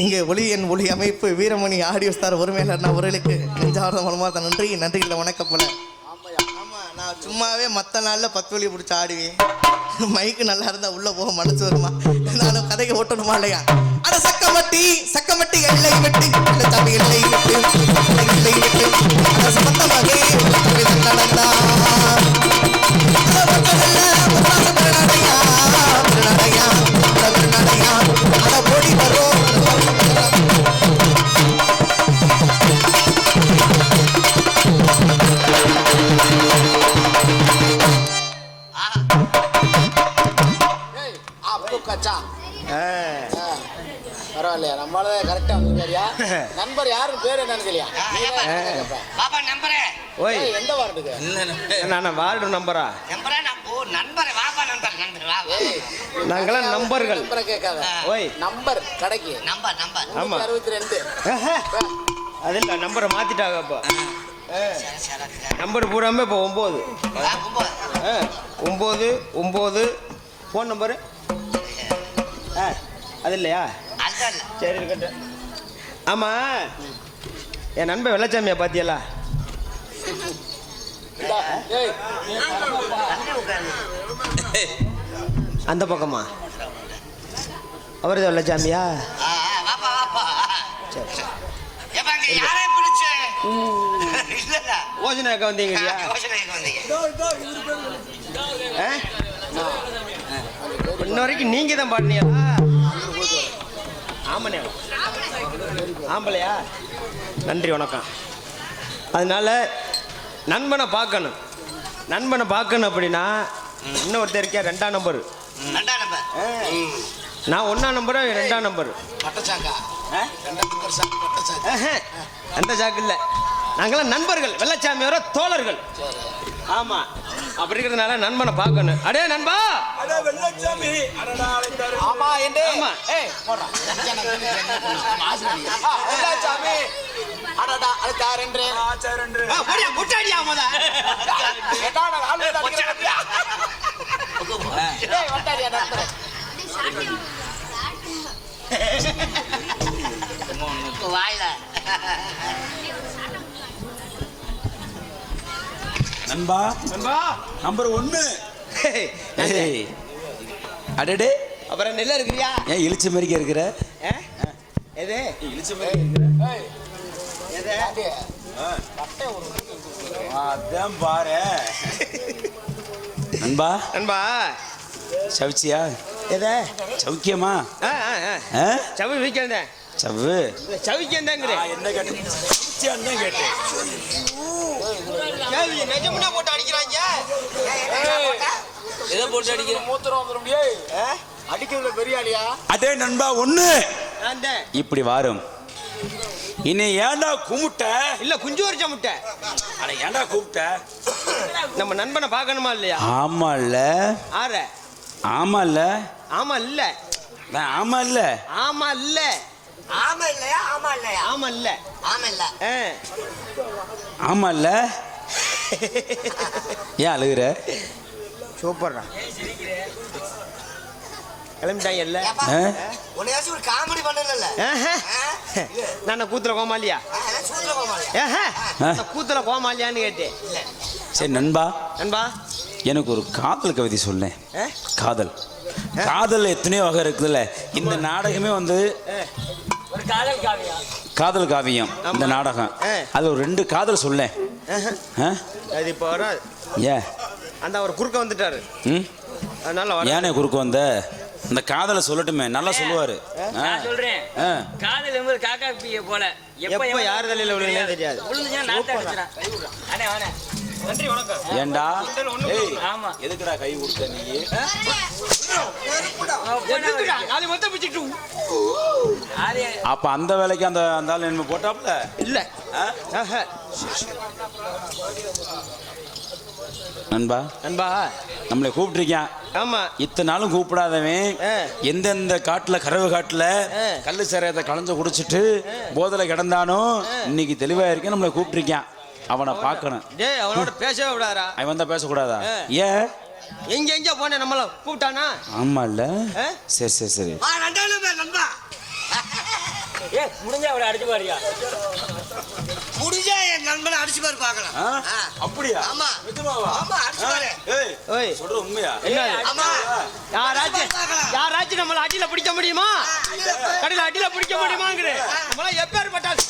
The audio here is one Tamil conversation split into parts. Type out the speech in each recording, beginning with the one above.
இங்கே ஒளி என் ஒளி அமைப்பு வீரமணி ஆடியோ ஸ்டார் ஒருமையில நான் அவர்களுக்கு நெஞ்சார்ந்த நன்றி. நன்றி இல்லை வணக்கம் போல. ஆமா நான் சும்மாவே மற்ற நாளில் பத்து வழி பிடிச்சி ஆடுவேன் மைக்கு நல்லா இருந்தால் உள்ளே போக மனசு வருமா? நானும் கதைக்கு ஓட்டணுமா இல்லையா? அட சக்கமட்டி சக்கமட்டி எல்லை வெட்டி. இல்லை தம்பி எல்லை வெட்டு. எல்லை வெட்டு. அட பரவாயில்லையா? நம்மளால கரெக்டா வந்துருக்காரியா? நண்பர் யாருன்னு பேர் என்னன்னு தெரியா பாப்பா நம்பரே. ஓய். எந்த வார்டுக்கு? நான் வார்டு நம்பரா? நம்பரே நான் ஓ நண்பரே வாப்பா நண்பர் நண்பர் வா வா. ஏய், நாங்களாம் நம்பர்கள். நம்பரை கேட்காத. ஓய். நம்பர் கடைக்கு. Number number. ஆமா. அறுபத்தி ரெண்டு. அது இல்லை நம்பரை மாத்திட்டாங்க சரி. நம்பர் பூராமே இப்போ ஒம்பது. ஒம்பது ஒம்பது. Phone number? ஆ அது இல்லையா. சரி இருக்கட்டும். ஆமாம் என் நண்பன் வெள்ளச்சாமியா உட்காரு. அந்த பக்கமா? அவர் வெள்ளச்சாமியா? அக்கா வந்தீங்க இல்லையா யோசனைக்கு வந்தீங்க ஆ? இன்ன வரைக்கும் நீங்க தான் பாடினீங்களா ஆமாண்ணே. ஆம்பளையா? நன்றி வணக்கம். அதனால நண்பனை பார்க்கணும். நண்பனை பார்க்கணும் அப்படின்னா இன்னொருத்தர் இருக்கா ரெண்டாம் நம்பர். நான் ஒன்றாம் நம்பரு ரெண்டாம் நம்பர். அந்த சாக்கு இல்லை. நாங்களாம் நண்பர்கள் வெள்ளச்சாமியோட தோழர்கள். ஆமாம் அப்படி இருக்கிறதுனால நண்பனை பார்க்கணும். அடே நண்பா! ஆமா என்று ஆமா. ஏய் போடா. வெள்ளாச்சாமி. அடடா அது தாரென்று. ஆ, போடியா, முட்டாடியா முத. எட்டாடா ஆளு அடிக்கிறா ஏய் வட்டாடியா நண்பரே. வாயில. நண்பா. நண்பா. நம்பர் ஒன்னு. ஏய், அடடே. அப்புறம் நெல்ல இருக்கிறியா ஏன் இழிச்ச மாதிரிக்க இருக்கிற? எது? இழிச்ச மாதிரி அதான் பாரு. நண்பா. நண்பா. சவிச்சியா? எது? சௌக்கியமா? சவி வீக்கந்தேன் சவ்வு. சவிக்கந்தேங்கிறேன் என்ன கேட்டேன்? தான் கேட்டேன். நிஜமுன்னா போட்டு அடிக்கிறாங்க. எதை போட்டு அடிக்கிற? மூத்திரம் வந்துடும் அடிக்கிறதுல பெரிய ஆளியா அடே நண்பா ஒண்ணு. இப்படி வாரும். இனி ஏன்டா கும்பிட்ட? இல்ல குஞ்சு வரிச்ச முட்டை. அட ஏன்டா கூப்பிட்ட நம்ம நண்பனை பார்க்கணுமா இல்லையா? ஆமா இல்ல. ஆற. ஆமா இல்ல. ஆமா இல்ல. நான் ஆமா இல்ல. ஆமா இல்ல. ஆமா இல்லையா ஆமா இல்லையா ஆமா இல்ல ஆமா இல்ல ஆ. ஆமா இல்ல ஏன் அழுகுற? சூப்பர்டா. கிளம்பிட்டாங்க இல்ல? உன்னையாச்சும் ஒரு காமெடி பண்ணல. நான் கூத்துல கோமாலியா கூத்துல கோமாலியான்னு கேட்டேன். சரி நண்பா. நண்பா. எனக்கு ஒரு காதல் கவிதை சொல்லேன்? காதல். காதல் எத்தனையோ வகை இருக்குதுல்ல. இந்த நாடகமே வந்து காதல் காவியம். இந்த நாடகம். அது ஒரு ரெண்டு காதல். ஆ? அது இப்போ அந்த அவர் குறுக்க வந்துட்டாரு. ம்? அதனால வர. ஏனே குறுக்க வந்த? இந்த காதலை சொல்லட்டுமே நல்லா சொல்லுவாரு. நான் சொல்றேன். காதல் என்பது காக்கா பிய போல. எப்ப யார் தலையில விழுந்தே தெரியாது. விழுந்துச்சா நான் அடிச்சிடறேன் அண்ணே வாண்ணே. நன்றி வணக்கம். ஏன்டா ஏய் ஆமா. எதுக்குடா கை கொடுத்த நீ? எதுக்குடா? காலி மொத்தம் பிச்சுட்டு ஆறு அப்ப அந்த வேலைக்கு அந்த அந்த ஆள் என்ன போட்டாப்ல இல்ல. நண்பா. நண்பா. நம்மளை கூப்பிட்டுருக்கான் ஆமா. இத்தனை நாளும் கூப்பிடாதவன். எந்தெந்த காட்டுல கரவு காட்டுல. கள்ளு சரையத்தை களைஞ்சு குடிச்சிட்டு போதல கிடந்தானோ இன்னைக்கு தெளிவா இருக்கேன் நம்மளை கூப்பிட்டுருக்கான் அவனை பார்க்கணும். டேய் அவனோட பேசவே விடாதா அவன் வந்தா பேசக்கூடாதா. ஏன்? எங்க எங்க போனேன் நம்மள கூப்பிட்டானா? ஆமா இல்ல? சரி சரி சரி. ஏ முடிஞ்சா அவளை அடிச்சு பாருயா. முடிஞ்சா என் நண்பனை அடிச்சு பாரு பார்க்கலாம். அப்படியா? ஆமா? ஆமா அடிச்சு பாரு. ஏய் சொல்ற உண்மையா? என்ன? ஆமா. யாராச்சும் யாராச்சும் நம்மள அடியில பிடிக்க முடியுமா? கடையில அடியில பிடிக்க முடியுமாங்கிற. நம்மள எப்பேற்பட்டால்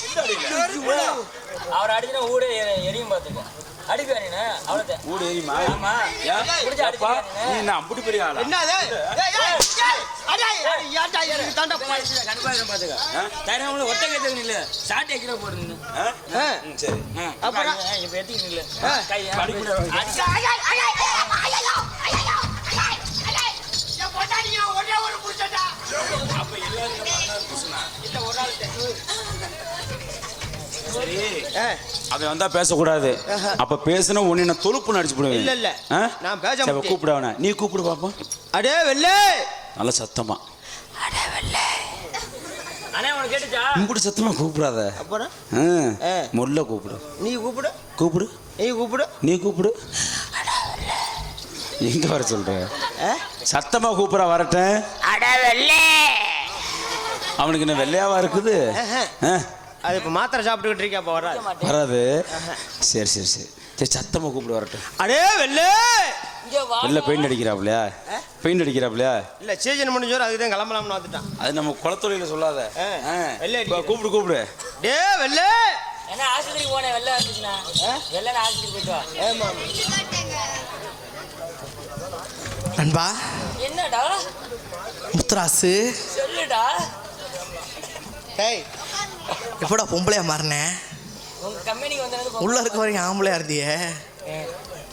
அவரை அடிச்சுனா ஊடே எரியும் பார்த்துக்க அடிப்பா நீ அவ்வளோதான் ஊடு ஏறிமா ஆமா? பிடிச்சு அப்பா, நீ என்ன அப்படி பெரிய ஆளா என்னது ஒட்ட கேட்டு நில்லு சாட்டை கிலோ போடு நின்று ஆ? ஆ, ம், சரி அப்புறம்? இப்போ எத்திக்கு நில்லு ஆ. கையை படிப்படியா வாங்க. அடிச்சா சரி ஆ, அவன் வந்தா பேசக்கூடாது. அப்ப பேசுன உன்னை நான் தொழுப்பு அடிச்சு போடுவேன். இல்ல, இல்ல. ஆ? நான் பேச. கூப்பிடு அவனை. நீ கூப்பிடு பாப்போம் அடே வெள்ளே. நல்ல சத்தமா. உனக்கு கேட்டுச்சா? இப்படி சத்தமா கூப்பிடாத. அப்புறம். முல்ல கூப்பிடு. நீ கூப்பிடு. கூப்பிடு. நீ கூப்பிடு. நீ கூப்பிடு. எங்க வர சொல்ற? சத்தமா கூப்பிட வரட்டேன் அவனுக்கு என்ன வெள்ளையாவா இருக்குது? அது இப்ப மாத்திரை சாப்பிட்டுக்கிட்டு இருக்கேன் அப்ப வராது. வராது. சரி சரி சரி. சரி சத்தமா கூப்பிட வரட்டும் அடே வெள்ளே! இங்க வா. வெளில பெயிண்ட் அடிக்கிறாப்லையா பெயிண்ட் அடிக்கிறாப்லையா இல்ல சீசன் முடிஞ்சோம் அதுக்கு தான் கிளம்பலாம்னு வந்துட்டான். அது நம்ம குளத்தொழில சொல்லாத. கூப்பிடு கூப்பிடு. டே வெள்ளே! என்ன ஆஸ்பத்திரிக்கு போனேன் வெள்ளை இருந்துச்சுண்ணா வெள்ளை ஆஸ்பத்திரி போயிட்டு வா. ஏமா நண்பா என்னடா? முத்துராசு சொல்லுடா. டேய் எப்படா பொம்பளையா மாறினேன் உங்க கம்பெனிக்கு வந்தது உள்ள இருக்க வரைக்கும் ஆம்பளையா இருந்தியே.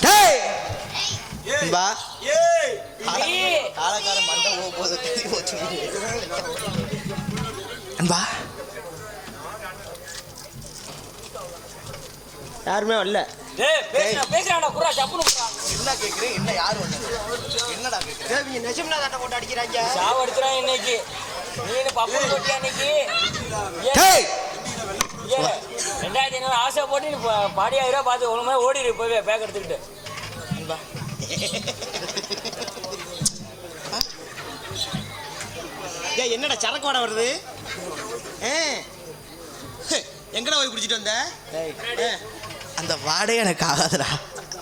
டேய்! நண்பா காலக்கார மண்டை போக போது தெரிஞ்சு போச்சு. நண்பா யாருமே வரல. என்ன கேக்குறேன் என்ன யார் என்னடா கேக்குறேன் நெசம்னா தட்டை போட்டு அடிக்கிறாங்க. சாவு எடுத்துறான் இன்னைக்கு. நீனு பப்பு டேய் ஏன்? ரெண்டாயிரத்தி ஐநூறு ஆசை போட்டு நீ பாடியாயிரம் ரூபா பார்த்து ஒழுங்கு மாதிரி ஓடிடு போய் பேக் எடுத்துக்கிட்டு. ஏய் என்னடா சரக்கு வாடை வருது? ஏ எங்கடா போய் குடிச்சிட்டு வந்த? ஏ. அந்த வாடகை எனக்கு ஆகாதுடா.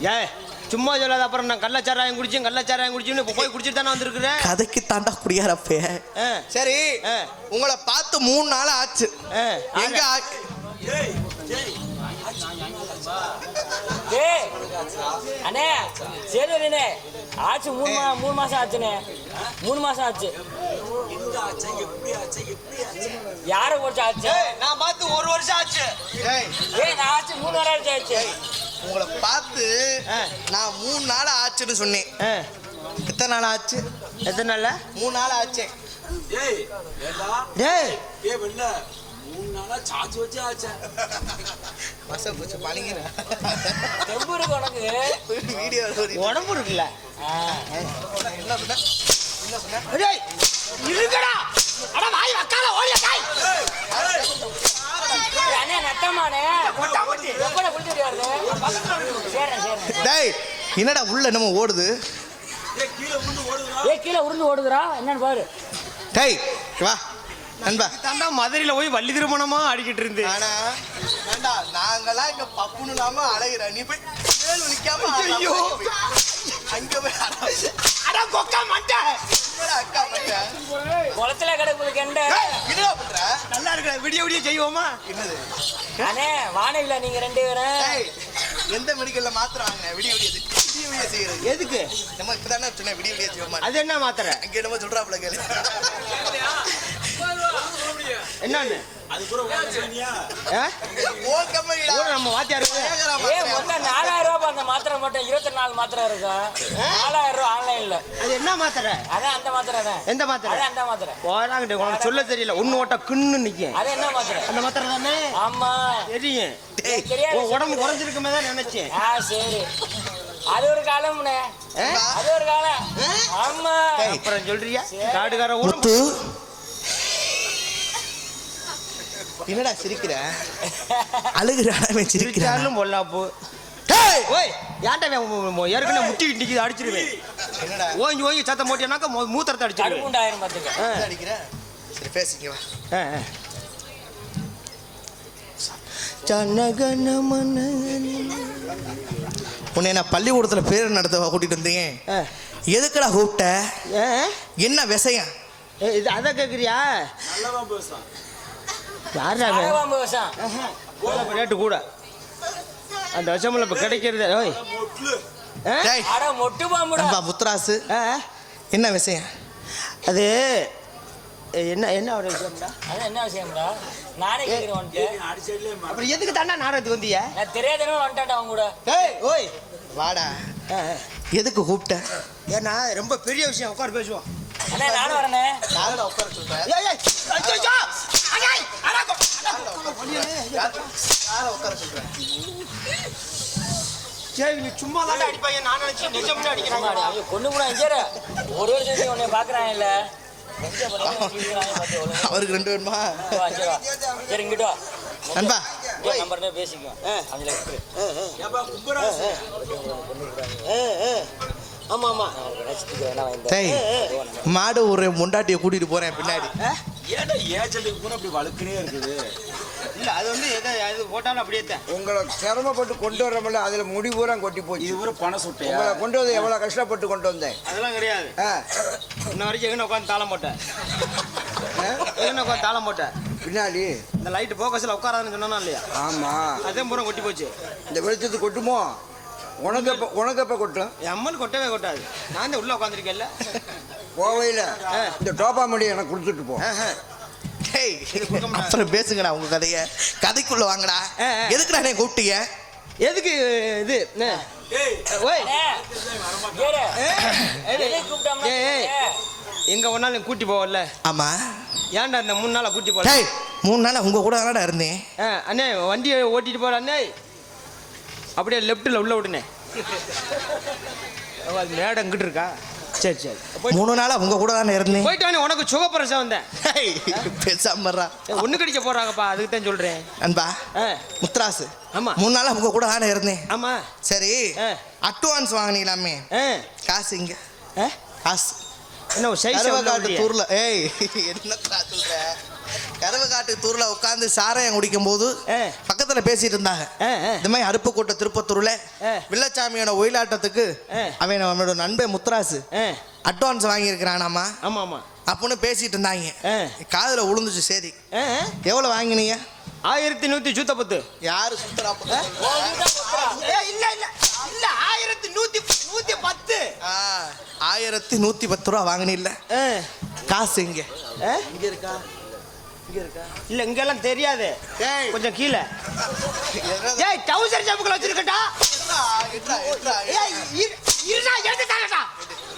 ஏ சும்மா சொல்லாத அப்புறம் நான் கள்ளச்சாராயம் குடிச்சேன் கள்ளச்சாராயம் குடிச்சுன்னு இப்போ போய் குடிச்சிட்டு தானே வந்திருக்கிறேன் கதைக்கு தாண்டா குடியாரப்பே. சரி ஆ. உங்களை பார்த்து மூணு நாள் ஆச்சு. ஆ. எங்க அண்ணே அண்ணே. ஆச்சு மூணு மா மூணு மாசம் ஆச்சுண்ணே. மூணு மாசம் ஆச்சு. யாரை போச்சு ஆச்சு? நான் பார்த்து ஒரு வருஷம் ஆச்சு. ஏய், ஏய் நான் ஆச்சு மூணு ஆச்சு ஆச்சு. உங்களை பார்த்து ஆ. நான் மூணு நாள் ஆச்சுன்னு சொன்னேன். ஆ, எத்தனை நாள் ஆச்சு? எத்தனை நாள்ல? மூணு நாள் மூணு நாளா ஆச்சே. உடம்பு இருக்குல்ல. என்ன சொன்ன? என்ன சொன்ன? டேய் இருக்கடா அட வாய் வக்கால ஓடிய காய் ஏய், அண்ணே நட்டமானே எப்பட குளிச்சுட்டு வருது சரிண்ணே சரிண்ணே டேய் என்னடா உள்ள என்னமோ ஓடுது? ஏய் கீழே உருண்டு ஓடுதுடா. என்னன்னு பாரு. டேய் வா. நண்பா. தாண்டா மதுரையில போய் வள்ளி திருமணமா அடிக்கிட்டு இருந்து ஆனா ஏண்டா நாங்கெல்லாம் இங்க பப்புன்னு இல்லாம அழகிற நீ போய் மேல் விழிக்காம ஐயோ. அங்க போய். அட கொக்கா மண்டை. அக்கா குளத்துல கிடக்குது கெண்டை என்னடா பண்ற? நல்லா இருக்கிற விடிய விடிய செய்வோமா? என்னது? அண்ணே வானவில்ல நீங்க ரெண்டு பேரும். எந்த மெடிக்கல்ல மாத்திரம் வாங்கின? விடிய விடிய விடிய விடிய செய்யறது. எதுக்கு? நம்ம இப்பதானே சொன்னேன் விடிய விடிய செய்வோமா? அது என்ன மாத்திரை? அங்க என்னமோ சொல்றாப்புல கேளு. என்னன்னு? ஆ? ஓ கம்பெனிடா ஊரு நம்ம நாலாயிரம் ரூபாய் அந்த மாத்திரை மட்டும் இருபத்தி நாலு மாத்திரை இருக்கா? நாலாயிரம் ரூபாய் ஆன்லைன்ல. அது என்ன மாத்திரை? அதான் அந்த மாத்திரை தான். எந்த மாத்திரை? அதான் அந்த மாத்திரை. போறாங்கிட்ட உனக்கு சொல்ல தெரியல. ஒன்னு ஓட்ட கிண்ணு நிக்கும். அது என்ன மாத்திரை? அந்த மாத்திரை தானே? ஆமா. தெரியும். உடம்பு குறைஞ்சிருக்குமே தான் நினைச்சேன். ஆ சரி. அது ஒரு காலம்ண்ணே ஆ? அது ஒரு காலம். ஆமா. அப்புறம் சொல்றியா? காடுகார உடம்பு. முத்து. என்னடா சிரிக்கிற? அழுகுறானே சிரிக்கிறான் சிரிச்சாலும் பொல்லாப்பு. ஓய் ஏன்டா ஏற்கனவே முட்டி நிக்குது அடிச்சிருவேன் என்னடா? ஓங்கி ஓங்கி சத்தம் போட்டியானாக்கா மூ- மூத்திரத்தை அடிச்சிருவேன் கடுப்புண்டாயிரம் பார்த்துக்க ஆ, அடிக்கிற? சரி பேசிக்க வா. ஆ, ஆ. ஜனகணமன உன்னை நான் பள்ளிக்கூடத்தில் பேர் நடத்த கூட்டிட்டு வந்தீங்க? ஆ. எதுக்குடா கூப்பிட்ட? ஏ? என்ன விஷயம்? ஏ, இது அதை கேட்குறியா யாரா ரேட்டு கூட. அந்த விஷமில் இப்போ கிடைக்கிறது. ஓய்? டேய். அட மொட்டு பாம்புடா. நண்பா முத்துராசு? ஆ? என்ன விஷயம்? அது என்ன என்ன ஒரு விஷயம்டா? அதான் என்ன விஷயம்டா? நானே கேட்கிறேன் வந்துட்டு அப்புறம் எதுக்கு தாண்டா நாடகத்துக்கு வந்தீங்க நான் தெரியாதனோ வந்துட்டான்டா அவங்க கூட. ஏய் ஓய். வாடா. ஆ, ஆ. எதுக்கு கூப்பிட்ட? ஏன்னா ரொம்ப பெரிய விஷயம். உட்கார் பேசுவோம். அண்ணா நானும் வரேனே உட்கார சொல்றேன் ஏய், ஏய், ஐயையோ! அடேய், அடா, உட்கார சொல்றேன் சரி நீ சும்மா தான் அடிப்பாங்க நான் நினைச்சு நிஜம்னு அடிக்கிறாங்க. அவங்க கொண்டு ஒரு உன்னை பார்க்குறாங்க இல்லை. அவருக்கு ரெண்டு வேணுமா? சரி வா. சரி இங்கிட்டு வா. நண்பா. நம்பர்னே பேசிக்குவோம் அஞ்சு லட்சத்துக்கு ஆமா ஆமா. லட்சத்துக்கு வேணா வாங்கி டேய் மாடு ஒரு முண்டாட்டியை கூட்டிட்டு போறேன் பின்னாடி. ஏன்டா ஏஜென்ட்டுக்கு பூரா அப்படி வழுக்குனே இருக்குது? இல்ல அது வந்து எதை அது போட்டாலும் அப்படியே தான். உங்களை சிரமப்பட்டு கொண்டு வரமில்ல அதுல முடி பூரா கொட்டி போச்சு. இது பூரா பண சுட்டையா? உங்களை கொண்டு வந்து எவ்வளவு கஷ்டப்பட்டு கொண்டு வந்தேன். அதெல்லாம் கிடையாது. ஆ, இன்ன வரைக்கும் எங்கன உட்காந்து தாளம் போட்டேன். எங்கன உட்காந்து தாளம் போட்டேன். பின்னாடி? இந்த லைட்டு போக்கஸில் உட்காராதுன்னு சொன்னா இல்லையா? ஆமா. அதே பூரா கொட்டி போச்சு. இந்த வெளிச்சத்து கொட்டுமோ? உனக்கு எப்ப உனக்கு எப்ப கொட்டும் என் அம்மன் கொட்டவே கொட்டாது. நான் தான் உள்ள உட்காந்துருக்கேன்ல கோவையில இந்த டோப்பா மடி எனக்கு கொடுத்துட்டு போ. டேய் அப்புறம் பேசுங்கடா உங்க கதைய. கதைக்குள்ள வாங்கடா. எதுக்குடா நீ கூப்பிட்டீங்க? எதுக்கு இது. எங்க ஒன்னாலும் கூட்டி போவல ஆமா. ஏன்டா இந்த மூணு நாளா கூட்டி போல? டேய் மூணு நாள் உங்க கூட தானடா இருந்தேன். ஆ, அண்ணே வண்டியை ஓட்டிட்டு போற அண்ணே. அப்படியே லெஃப்ட்டில் உள்ள அது மேடம் இங்கிட்டு இருக்கா? சரி சரி. மூணு நாளா உங்க கூட தானே இருந்தேன். போயிட்டு உனக்கு சுகப்பிரசம் வந்தேன். பேசாமறா ஒன்று கடிக்க போறாங்கப்பா அதுக்கு தான் சொல்றேன். அன்பா ஆ. முத்ராசு ஆமா. மூணு நாளா உங்க கூட தானே இருந்தேன். ஆமா. சரி. அட்வான்ஸ் வாங்கினீங்களாமே? ஆ. காசு இங்க. ஆ? காசு. என்ன சைஸ் தூர்ல. ஏய் என்னத்தா சொல்ற? கருவக்காட்டு தூர்ல உட்காந்து சாராயம் குடிக்கும் போது ஆ. பக்கத்துல பேசிட்டு இருந்தாங்க. இந்த மாதிரி அருப்புக்கோட்டை திருப்பத்தூர்ல. வில்லச்சாமியோட ஒயிலாட்டத்துக்கு. அவன் அவனோட நண்பன் முத்துராசு ஆ அட்வான்ஸ் வாங்கியிருக்கிறானாமா? ஆமா ஆமா அப்படின்னு பேசிட்டு இருந்தாங்க. ஆ. காதுல உளுந்துச்சு சரி. எவ்வளவு வாங்கினீங்க? ஆயிரத்தி நூத்தி சுத்த பத்து யாரு சுத்தரா இல்ல இல்ல. இல்ல ஆயிரத்தி நூத்தி நூத்தி பத்து. ஆயிரத்தி நூத்தி பத்து ரூபா வாங்கினில்ல. காசு இங்க இங்க இருக்கா? இங்க இருக்கா? இல்ல இங்கெல்லாம் தெரியாது. ஏய். கொஞ்சம் கீழே. ஏய் டவுசர் ஜம்புக்குள்ள வச்சிருக்கட்டா? ஏய் இரு- இருடா எடுத்து தாங்கடா.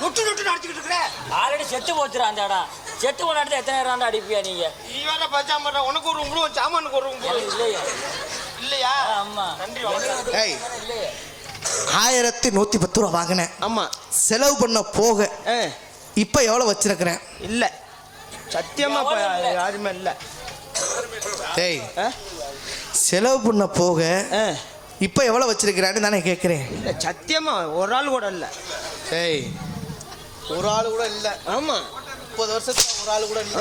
நொட்டு நொட்டு அடிச்சுக்கிட்டு இருக்கிற. ஆல்ரெடி செத்து போச்சுடா அந்த இடம் செத்து போன இடத்துல எத்தனை நேரம் அடிப்பியா நீங்க? நீ வேற பஞ்சாம உனக்கு ஒரு உங்களுக்கு சாமானுக்கு ஒரு எனக்கு இல்லையா. இல்லையா? ஆமா. நன்றி ஏய். இல்லையே. ஆயிரத்தி நூத்தி பத்து ரூபா வாங்கினேன். ஆமா. செலவு பண்ண போக ஆ, இப்ப எவ்வளவு வச்சிருக்கிறேன்? இல்ல. சத்தியமா. யாருமே இல்ல. டேய் ஆ? செலவு பண்ண போக ஆ, இப்ப எவ்வளவு வச்சிருக்கிறான்னு தானே கேட்கிறேன் இல்ல சத்தியமா ஒரு ஆள் கூட இல்ல. டேய் ஒரு ஆள் கூட இல்ல. ஆமா. முப்பது வருஷத்துல ஒரு ஆள் கூட இல்ல.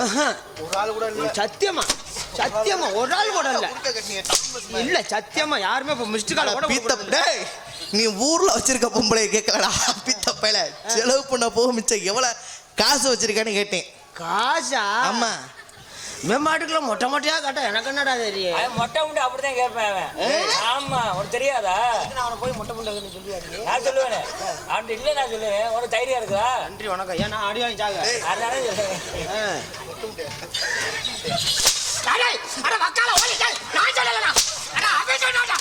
ஒரு ஆள் கூட இல்ல. சத்தியமா சத்தியமா ஒரு ஆள் கூட இல்ல. இல்ல சத்தியமா யாருமே இப்ப மிஸ்டு கால் கூட பீத்த. டேய் நீ ஊர்ல வச்சிருக்க பொம்பளை கேட்கலடா. பித்த பையல. செலவு பண்ண போக மிச்சம் எவ்வளவு காசு வச்சிருக்கான்னு கேட்டேன். காசா? ஆமா. மேம்பாட்டுக்குள்ள மொட்டை மொட்டையா காட்ட எனக்கு என்னடா தெரியும்? அவன் மொட்டை முண்டை அப்படிதான் கேட்பேன் அவன். ஆமா உனக்கு தெரியாதா? நான் அவனை போய் மொட்டை முட்டை சொல்லுவாரு நான் சொல்லுவேனே. அவன் இல்லை நான் சொல்லுவேன். உனக்கு தைரியம் இருக்குதா நன்றி வணக்கம் ஏன்னா அடி வாங்கி சாக அதனால சொல்லுவேன். அட வக்கால ஓடிட்டே. நான் சொல்லலடா. அட அவன் சொன்னான்டா.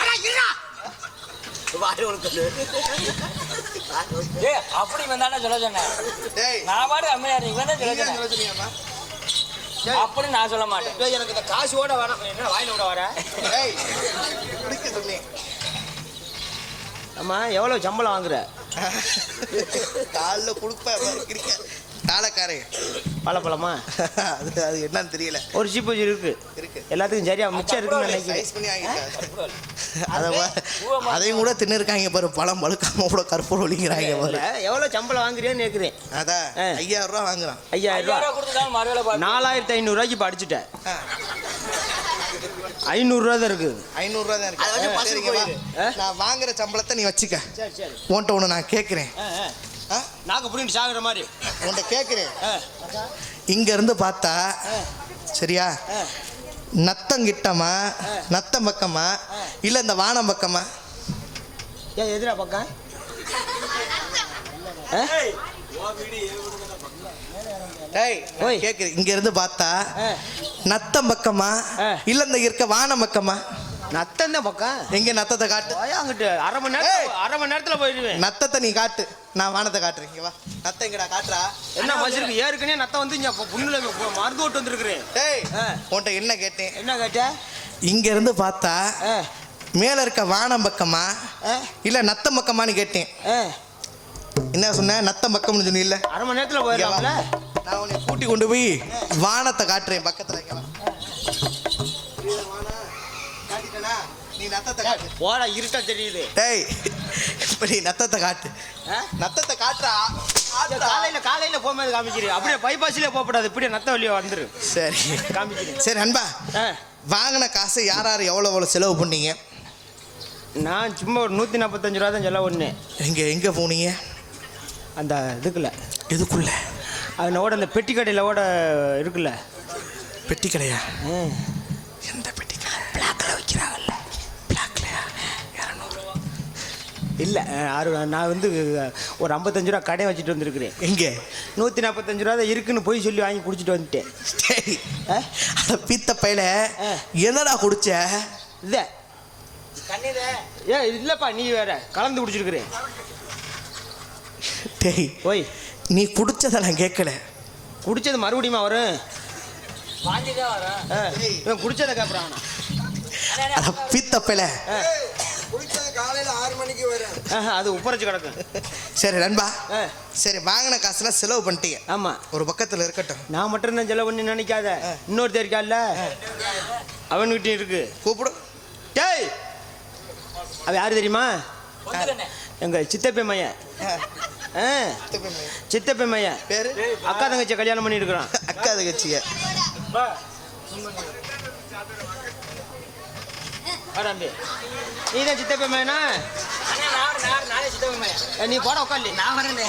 அட இருடா. ஏய் அப்படி வந்தானே சொல்ல சொன்னேன். டேய் நான் பாட்டு அம்மையா இவன் தான் சொல்ல யோசிச்சீங்கம்மா? அப்படி நான் சொல்ல மாட்டேன். டேய், எனக்கு இந்த காசு ஓட வேணாம். என்ன வாயில விட வர? டேய் குடிக்க சொன்னேன். அம்மா எவ்வளவு சம்பளம் வாங்குற? காலில் கொடுப்பேன் தாளக்காரே. பழப்பழமா அது அது என்னன்னு தெரியல. ஒரு சீப்பு இருக்கு. இருக்கு. எல்லாத்துக்கும் சரியா மிச்சம் இருக்குன்னு நினைக்கிறேன். அதை அதையும் கூட தின்னு இருக்காங்க பாரு. பழம் பழுக்காம கூட கற்பூரம் ஒழிக்கிறாங்க பாரு. இல்ல, எவ்வளவு சம்பளம் வாங்குறியான்னு கேக்குறேன். அதான். ஐயாயிரம் ரூபா வாங்குறான். ஐயாயிரம் ரூபா. நாலாயிரத்தி ஐநூறு ரூபாய்க்கு இப்ப அடிச்சுட்டேன் ஆ. ஐநூறுரூவா தான் இருக்குது. ஐநூறுரூவா தான் இருக்கு. நான் வாங்குற சம்பளத்தை நீ வச்சுக்க. சரி சரி. உன்ட்ட ஒன்று நான் கேட்குறேன் நாக்கு புரிஞ்சு சாகுற மாதிரி. உன்ட்ட கேட்குறேன் இங்க இருந்து பார்த்தா சரியா? நத்தம் கிட்டமா நத்தம் பக்கமா இல்ல இந்த வானம் பக்கமா ஏன் எதிரா பக்கம். கேக்குறேன். இங்க இருந்து பார்த்தா. நத்தம் பக்கமா. இல்ல இந்த இருக்க வானம் பக்கமா நத்தம் தான் பக்கம் எங்க நத்தத்தை காட்டு? அங்கிட்டு அரை மணி ஏய். அரை மணி நேரத்துல போயிடுவேன் நத்தத்தை நீ காட்டு. நான் வானத்தை காட்டுறேன் இங்க வா நத்தம் எங்கடா காட்டுறா என்ன மசிருக்கு ஏற்கனவே நத்தம் வந்து இங்க புண்ணுல மருந்து ஓட்டு வந்திருக்கிறேன் டேய். உன்ட்ட என்ன கேட்டேன் என்ன கேட்ட இங்க இருந்து பார்த்தா மேல இருக்க வானம் பக்கமா இல்ல நத்தம் பக்கமான்னு கேட்டேன். என்ன சொன்ன நத்தம் பக்கம்னு சொன்னில்ல அரை மணி நேரத்துல. போயிடலாம்ல நான் உன்னை கூட்டி கொண்டு போய் வானத்தை காட்டுறேன் பக்கத்துல இங்க வா. இது வானம். காட்டிட்டேனா? நீ நத்தத்தை காட்டு. போடா இருட்டா தெரியுது. டேய் இப்ப நீ நத்தத்தை காட்டு? நத்தத்தை காட்டுறா. காலையில காலையில போகும்போது காமிக்கிறேன் அப்படியே பைபாஸ்லயே போகப்படாது. இப்படியே நத்த வழியா வந்துரு. சரி. காமிக்கிறேன் சரி அன்பா வாங்கின காசு யார் யார் எவ்வளோ எவ்வளோ செலவு பண்ணீங்க? நான் சும்மா ஒரு நூற்றி நாற்பத்தஞ்சு ரூபா தான் செலவு பண்ணேன். எங்க எங்க போனீங்க? அந்த இதுக்குள்ள. எதுக்குள்ள? அதனோட அந்த பெட்டி கடையில் ஓட இருக்குல்ல. பெட்டி கடையா? ம். எந்த பெட்டி கடை? பிளாக்ல வைக்கிறாங்கல்ல இல்லை ஆறு நான் வந்து ஒரு ஐம்பத்தஞ்சு ரூபா கடை வச்சுட்டு வந்திருக்கிறேன். எங்க? நூற்றி நாற்பத்தஞ்சு ரூபா தான் இருக்குன்னு போய் சொல்லி வாங்கி குடிச்சிட்டு வந்துட்டேன். ஆ? அந்த பீத்த பையில. என்னடா குடிச்ச? இல்லை ஏ இல்லைப்பா நீ வேற. கலந்து குடிச்சிருக்கிறேன். டேய் ஓய் நீ குடிச்சதை நான் கேட்கல. குடிச்சது மறுபடியுமா வரும்? குடிச்சதை கேட்குறான். அட அது உப்பரைச்சு கிடக்கும் சரி நண்பா. ஆ, சரி வாங்கின காசுலாம் செலவு பண்ணிட்டீங்க. ஆமாம் ஒரு பக்கத்துல இருக்கட்டும். நான் மட்டும் தான் செலவு பண்ணி நினைக்காத? இன்னொருத்தர் இருக்கான்ல? அவன்கிட்டயும் இருக்கு. கூப்பிடு. டேய்! அவன் யாரு தெரியுமா? எங்க சித்தப்பை மையன். சித்தப்பை மையன். பேரு? அக்கா தங்கச்சியை கல்யாணம் பண்ணி இருக்கிறான் அக்கா தங்கச்சிங்க. வராம்பி நீ தான் சித்தப்பை மையனா அண்ணா நான் நான் நானே சித்தவன் ஏ, நீ போட உட்காந்து நான் வரேனே.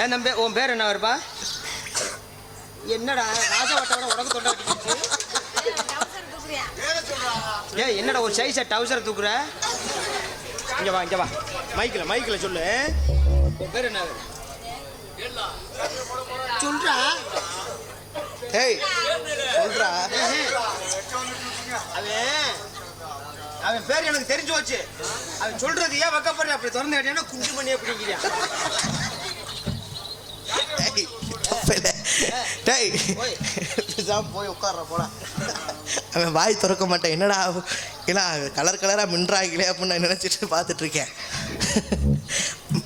ஏன் தம்பி உன் பேர் என்ன வருப்பா? என்னடா ராஜவட்டோட உனக்கு தொண்டை கட்டிக்கிச்சு ஏய் என்னடா ஒரு சைஸா டவுசர் தூக்குற? இங்க வா இங்க வா. மைக்கில் மைக்கில் சொல்லு. பேர் என்ன? சொல்றா. ஏய் சொல்றா அவன் அவன் பேர் எனக்கு தெரிஞ்சு வச்சு அவன் சொல்றது ஏன் வைக்கப்படுற அப்படி திறந்து கேட்டீங்கன்னா குஞ்சு பண்ணி அப்படிங்கிறியா டேய் தப்பில்ல. டேய். ஓய். பேசாம போய் உட்கார்ற போடா அவன் வாய் திறக்க மாட்டேன். என்னடா ஏன்னா கலர் கலராக மின்றாங்களே அப்படின்னு நான் நினச்சிட்டு பார்த்துட்டு இருக்கேன்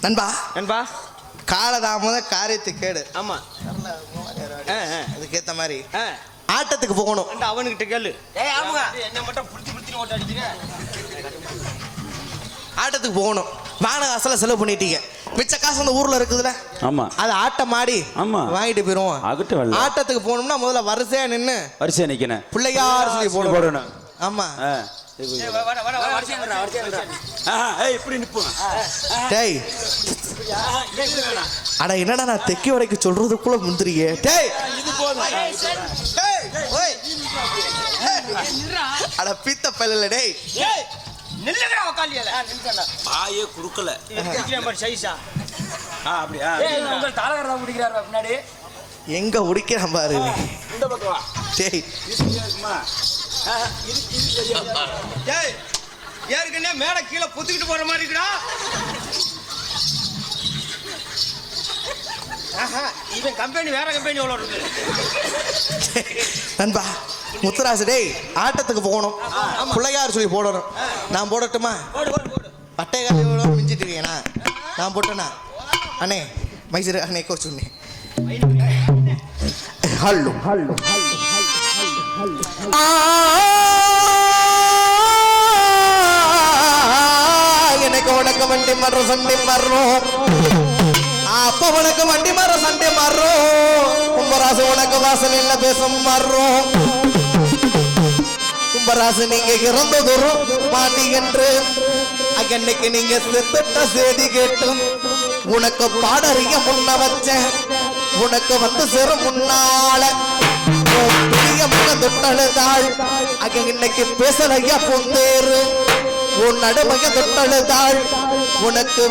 நண்பா. நண்பா காலதாமத காரியத்தை கேடு. ஆமா. ஆ, ஆ. அதுக்கேற்ற மாதிரி. ஆ. ஆட்டத்துக்கு போகணும் அந்த அவனுக்கிட்ட கேளு ஏய் ஆமாங்க என்ன மட்டும் புடிச்சு புடிச்சு ஓட்ட ஆட்டத்துக்கு போகணும் வான காசெல்லாம் செலவு பண்ணிட்டீங்க மிச்ச காசு அந்த ஊர்ல இருக்குதுல்ல ஆமா அது ஆட்டம் ஆடி ஆமா. வாங்கிட்டு போயிருவோம் அகட்டு வரல. ஆட்டத்துக்கு போகணும்னா முதல்ல வரிசையா நின்று வரிசையா நிக்கணும் பிள்ளையார் சொல்லி போடணும் போடணும் ஆமா இப்படி நிப்போம் டேய் அட என்னடா நான் தெக்கி வரைக்கும் சொல்றதுக்குள்ள முந்திரியே டேய் டேய், ஓய். அட பீத்த பல்லல டேய் ஏய் நில்லுங்கடா உக்காலியல பாயே குடுக்கல குடிக்கிறேன் பாரு சைஸா ஆ, அப்படியா ஏய் உங்க தாளகர் தான் பிடிக்கிறாரு பின்னாடி எங்க உடிக்கிறான் பாரு. இந்த பக்கம் வா டேய் இது இது இது சரியா? ஏய் ஏற்கனவே மேல கீழே பொத்துக்கிட்டு போற மாதிரி இருக்குடா இவன் கம்பெனி வேற கம்பெனி எவ்வளோ இருக்கு நண்பா முத்துராசு டேய் ஆட்டத்துக்கு போகணும் பிள்ளையார் சொல்லி போடணும் நான் போடட்டுமா போடு போடு போடு பட்டை காலையோட மிஞ்சிட்டு இருக்கேனா நான் போட்டேனா அண்ணே மைசூர் அண்ணே கோச்சு ஹல்லோ ஹல்லோ எனக்கு உனக்கு வண்டி மரம் சண்டை மரம் உனக்கு வண்டி மாற சண்டை மாறுறோம். கும்பராசு உனக்கு வாசல் இல்ல பேசும் மாறுறோம். கும்பராசு நீங்க இறந்ததொரு பாண்டி என்று அன்னைக்கு நீங்க செத்துட்ட செய்தி கேட்டும். உனக்கு பாடறிய முன்ன வச்சேன் உனக்கு வந்து சிறு முன்னால. பெரிய முக தொட்டழுதாள் அங்க இன்னைக்கு பேசலையா பொந்தேரு உன் நடுமைய தொட்டழுதாள் உனக்கு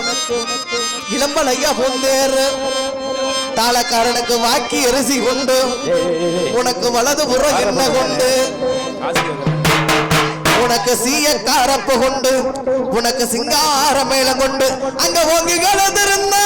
இளம்பலையா பொந்தேர் தாளக்காரனுக்கு வாக்கி அரிசி கொண்டு உனக்கு வலது புறம் என்ன கொண்டு உனக்கு சீய காரப்பு கொண்டு உனக்கு சிங்கார மேல கொண்டு அங்க ஓங்கி கலந்திருந்தா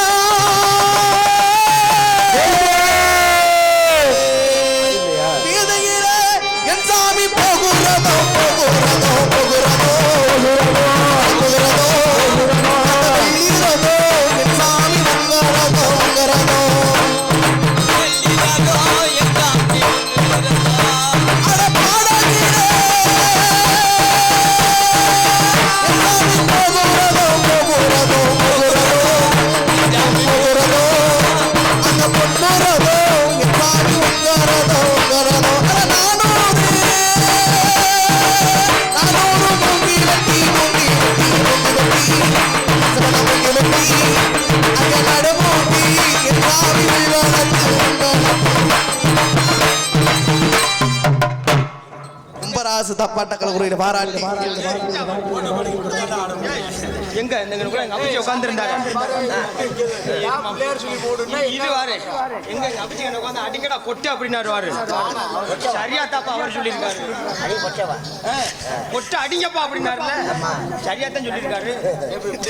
கும்பராசு பாராட்டி எங்க? இந்த கூட எங்க அப்பச்சி உட்காந்துருந்தாங்க பிளேயர் சொல்லி போடுன்னா இது வாரு. எங்க எங்க அப்பச்சி என்ன உட்காந்து அடிக்கடா கொட்டு அப்படின்னாரு வாரு. சரியா தாப்பா அவர் சொல்லியிருக்காரு. ஆ, கொட்டு அடிங்கப்பா அப்படின்னாருல. சரியா தான் சொல்லியிருக்காரு.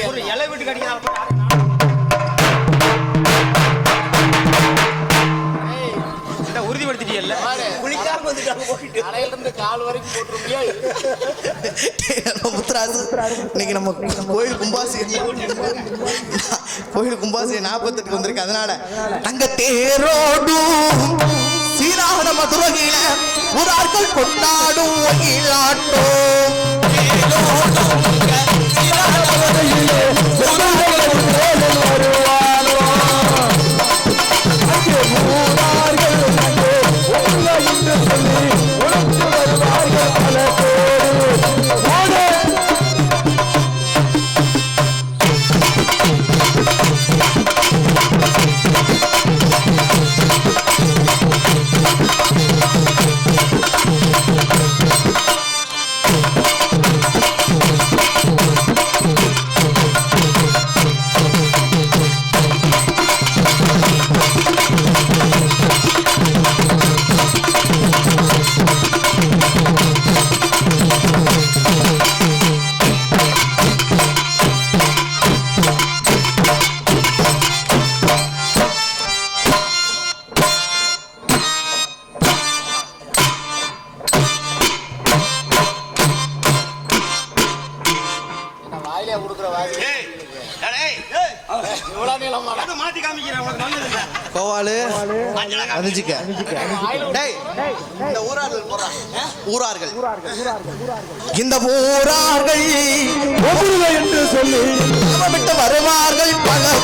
ஒரு இலை வீட்டுக்கு அடிக்கிறாங்க வந்துட்டாங்க போயிட்டு. தலையில இருந்து கால் வரைக்கும் முத்துராசு இன்னைக்கு நம்ம கோயில் கும்பாசி கோயில் கும்பாசி நாற்பத்தெட்டுக்கு வந்திருக்கு. அதனால தங்க தேரோடும் சீரான மதுரகில ஊரார்கள் கொண்டாடும் ஒயிலாட்டும் என்ன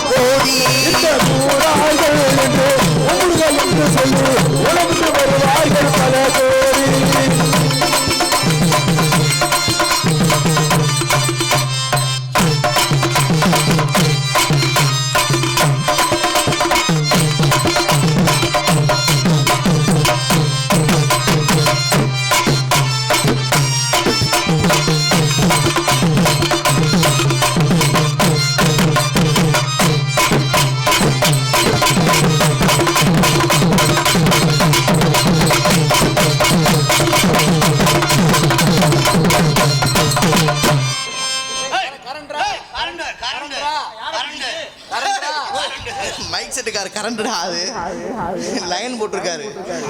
கோடி இந்த ஊரார்கள் என்று ஒவ்வொரு என்று சொல்லி உலகிட்டு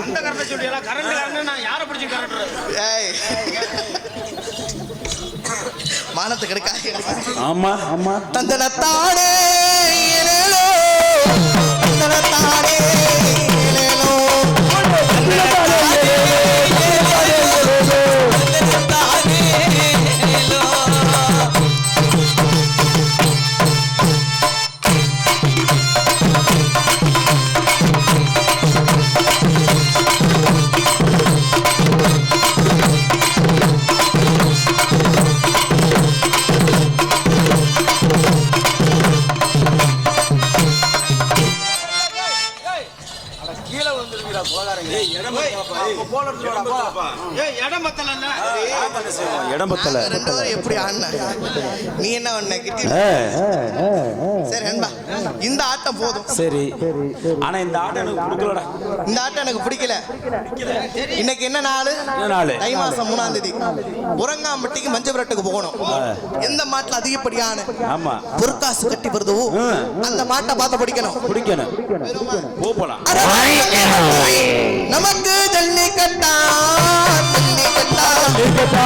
அந்த கரண்ட சொல்லி எல்லாம் கரண்ட் கரண்ட் நான் யாரை பிடிச்சி கரண்ட் ஏய். மானத்தை கெடுக்காது ஆமா ஆமா. தந்தனத்தானே ஏலேலோ தந்தனத்தானே ஏலேலோ இடம் பத்தல. நாங்க ரெண்டு பேரும் எப்படி ஆடின நீ என்ன பண்ண? கிட்டி சரி நண்பா இந்த ஆட்டம் போதும். சரி ஆனா இந்த ஆட்டை எனக்கு கொடுக்கலடா இந்த ஆட்டம் எனக்கு பிடிக்கல. இன்னைக்கு என்ன நாள்? நாளு? தை மாசம் மூணாம் தேதி. மஞ்சள் விரட்டுக்கு போகணும். எந்த மாட்டுல அதிகப்படியான ஆமா. பொற்காசு கட்டி வருதோ. அந்த மாட்டை பார்த்து பிடிக்கணும். பிடிக்கணும். போலாம் நமக்கு ஜல்லிக்கட்டா ஜல்லிக்கட்டா. ஜல்லிக்கட்டா.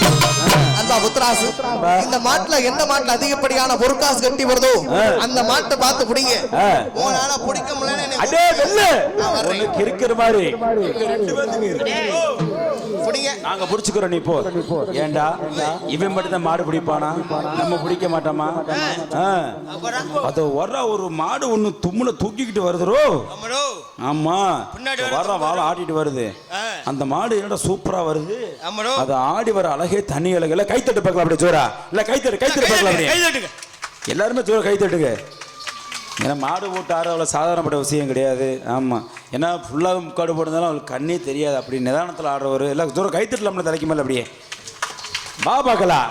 அந்த புத்ராசு. இந்த மாட்டுல எந்த மாட்டுல அதிகப்படியான பொருட்காசு கட்டி வருதோ அந்த மாட்டை பார்த்து பிடிங்க. உங்களால பிடிக்க அடே. உனக்கு இருக்கிற மாதிரி. பிடிங்க. நாங்க புடிச்சுக்கிறோம் நீ போ. ஏண்டா? இவன் மட்டும் தான் மாடு பிடிப்பானா? நம்ம பிடிக்க மாட்டோமா. அது வர்ற ஒரு மாடு ஒண்ணு தும்முல தூக்கிக்கிட்டு வருதுரோ ஆமா. வர்ற வாழை ஆட்டிட்டு வருது. அந்த மாடு என்னடா சூப்பரா வருது? அது ஆடி வர அழகே தனி அழகுல கைத்தட்டு பார்க்கலாம் அப்படி ஜோரா. இல்ல கைத்தட்டு கைத்தட்டு பார்க்கலாம் கை அப்படி. தட்டுங்க. எல்லாருமே ஜோர கைத்தட்டுங்க ஏன்னா மாடு போட்டு ஆறு அவ்வளோ சாதாரணப்பட்ட விஷயம் கிடையாது. ஆமாம் ஏன்னா ஃபுல்லாக முக்காடு போட்டிருந்தாலும் அவளுக்கு கண்ணே தெரியாது. அப்படி நிதானத்தில் ஆடுறவர். எல்லாம் தூரம் கைத்தட்டலாம்ல தலைக்கு மேலே அப்படியே. வா பார்க்கலாம்.